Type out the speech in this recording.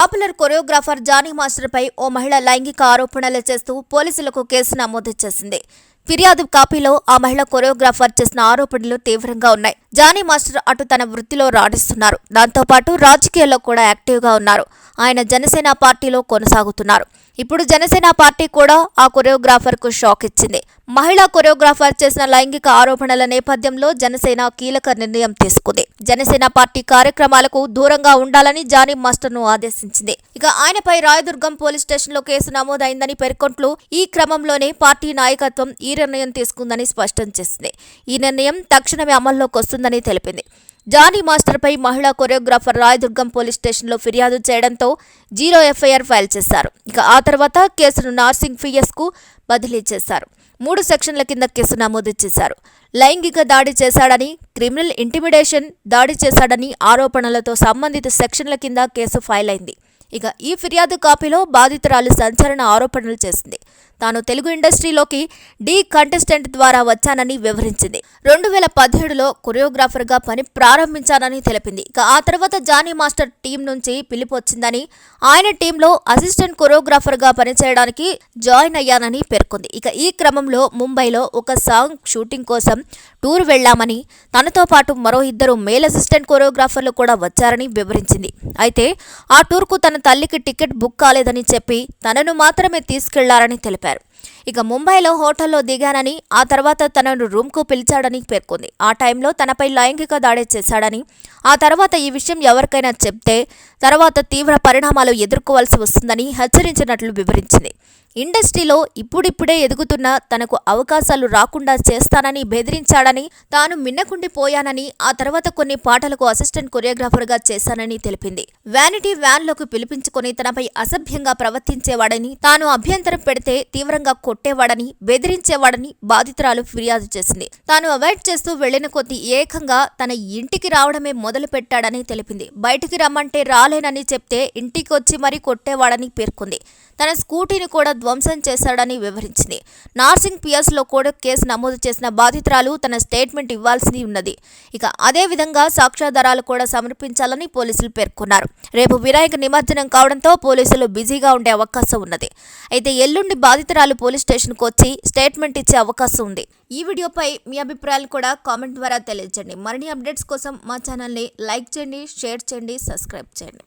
Popular choreographer Johnny మాస్టర్పై ఓ మహిళ లైంగిక ఆరోపణలు చేస్తూ పోలీసులకు కేసు నమోదు చేసింది. ఫిర్యాదు కాపీలో ఆ మహిళ కొరియోగ్రాఫర్ చేసిన ఆరోపణలు తీవ్రంగా ఉన్నాయి. జానీ మాస్టర్ అటు తన వృత్తిలో రాణిస్తున్నారు. దాంతోపాటు రాజకీయాల్లో కూడా యాక్టివ్గా ఉన్నారు. ఆయన జనసేన పార్టీలో కొనసాగుతున్నారు. ఇప్పుడు జనసేన పార్టీ కూడా ఆ కొరియోగ్రాఫర్కు షాక్ ఇచ్చింది. మహిళా కొరియోగ్రాఫర్ చేసిన లైంగిక ఆరోపణల నేపథ్యంలో జనసేన కీలక నిర్ణయం తీసుకుంది. జనసేన పార్టీ కార్యక్రమాలకు దూరంగా ఉండాలని జానీ మాస్టర్ను ఆదేశించింది. ఇక ఆయనపై రాయదుర్గం పోలీస్ స్టేషన్లో కేసు నమోదైందని పేర్కొంటూ ఈ క్రమంలోనే పార్టీ నాయకత్వం ఈ నిర్ణయం తీసుకుందని స్పష్టం చేసింది. ఈ నిర్ణయం తక్షణమే అమల్లోకి వస్తుందని తెలిపింది. జానీ మాస్టర్పై మహిళా కొరియోగ్రాఫర్ రాయదుర్గం పోలీస్ స్టేషన్లో ఫిర్యాదు చేయడంతో జీరో ఎఫ్ఐఆర్ ఫైల్ చేశారు. ఇక ఆ తర్వాత కేసును నార్సింగ్ ఫియస్కు బదిలీ చేశారు. మూడు సెక్షన్ల కింద కేసు నమోదు చేశారు. లైంగిక దాడి చేశాడని క్రిమినల్ ఇంటిమిడేషన్ దాడి చేశాడని ఆరోపణలతో సంబంధిత సెక్షన్ల కింద కేసు ఫైల్ అయింది. ఇక ఈ ఫిర్యాదు కాపీలో బాధితురాలు సంచలన ఆరోపణలు చేసింది. తాను తెలుగు ఇండస్ట్రీలోకి డీ కంటెస్టెంట్ ద్వారా వచ్చానని వివరించింది. రెండు వేల పదిహేడులో కొరియోగ్రాఫర్గా పని ప్రారంభించానని తెలిపింది. ఇక ఆ తర్వాత జానీ మాస్టర్ టీం నుంచి పిలుపు వచ్చిందని ఆయన టీంలో అసిస్టెంట్ కొరియోగ్రాఫర్గా పనిచేయడానికి జాయిన్ అయ్యానని పేర్కొంది. ఇక ఈ క్రమంలో ముంబైలో ఒక సాంగ్ షూటింగ్ కోసం టూర్ వెళ్ళామని తనతో పాటు మరో ఇద్దరు మేల్ అసిస్టెంట్ కొరియోగ్రాఫర్లు కూడా వచ్చారని వివరించింది. అయితే ఆ టూర్కు తన తల్లికి టికెట్ బుక్ కాలేదని చెప్పి తనను మాత్రమే తీసుకెళ్ళారని తెలిపారు பார்ப்பார் ఇక ముంబైలో హోటల్లో దిగానని ఆ తర్వాత తనను రూమ్కు పిలిచాడని పేర్కొంది. ఆ టైంలో తనపై లైంగిక దాడి చేశాడని ఆ తర్వాత ఈ విషయం ఎవరికైనా చెప్తే తర్వాత తీవ్ర పరిణామాలు ఎదుర్కోవాల్సి వస్తుందని హెచ్చరించినట్లు వివరించింది. ఇండస్ట్రీలో ఇప్పుడిప్పుడే ఎదుగుతున్న తనకు అవకాశాలు రాకుండా చేస్తానని బెదిరించాడని తాను మిన్నకుండిపోయానని ఆ తర్వాత కొన్ని పాటలకు అసిస్టెంట్ కొరియోగ్రాఫర్గా చేశానని తెలిపింది. వ్యానిటీ వ్యాన్లోకి పిలిపించుకొని తనపై అసభ్యంగా ప్రవర్తించేవాడని తాను అభ్యంతరం పెడితే తీవ్రంగా కొట్టేవాడని బెదిరించేవాడని బాధితురాలు ఫిర్యాదు చేసింది. తాను అవాయిడ్ చేస్తూ వెళ్ళిన కొద్దీ ఏకంగా తన ఇంటికి రావడమే మొదలు పెట్టాడని తెలిపింది. బయటికి రమ్మంటే రాలేనని చెప్తే ఇంటికి వచ్చి మరీ కొట్టేవాడని పేర్కొంది. తన స్కూటీని కూడా ధ్వంసం చేశాడని వివరించింది. నార్సింగ్ పిఎస్లో కూడా కేసు నమోదు చేసిన బాధితురాలు తన స్టేట్మెంట్ ఇవ్వాల్సి ఉన్నది. ఇక అదే విధంగా సాక్ష్యాధారాలు కూడా సమర్పించాలని పోలీసులు పేర్కొన్నారు. రేపు వినాయక నిమజ్జనం కావడంతో పోలీసులు బిజీగా ఉండే అవకాశం ఉన్నది. అయితే ఎల్లుండి బాధితురాలు పోలీస్ స్టేషన్కు వచ్చి స్టేట్మెంట్ ఇచ్చే అవకాశం ఉంది. ఈ వీడియోపై మీ అభిప్రాయాలు కూడా కామెంట్ ద్వారా తెలియజేయండి. మరిన్ని అప్డేట్స్ కోసం మా ఛానల్ని లైక్ చేయండి షేర్ చేయండి సబ్స్క్రైబ్ చేయండి.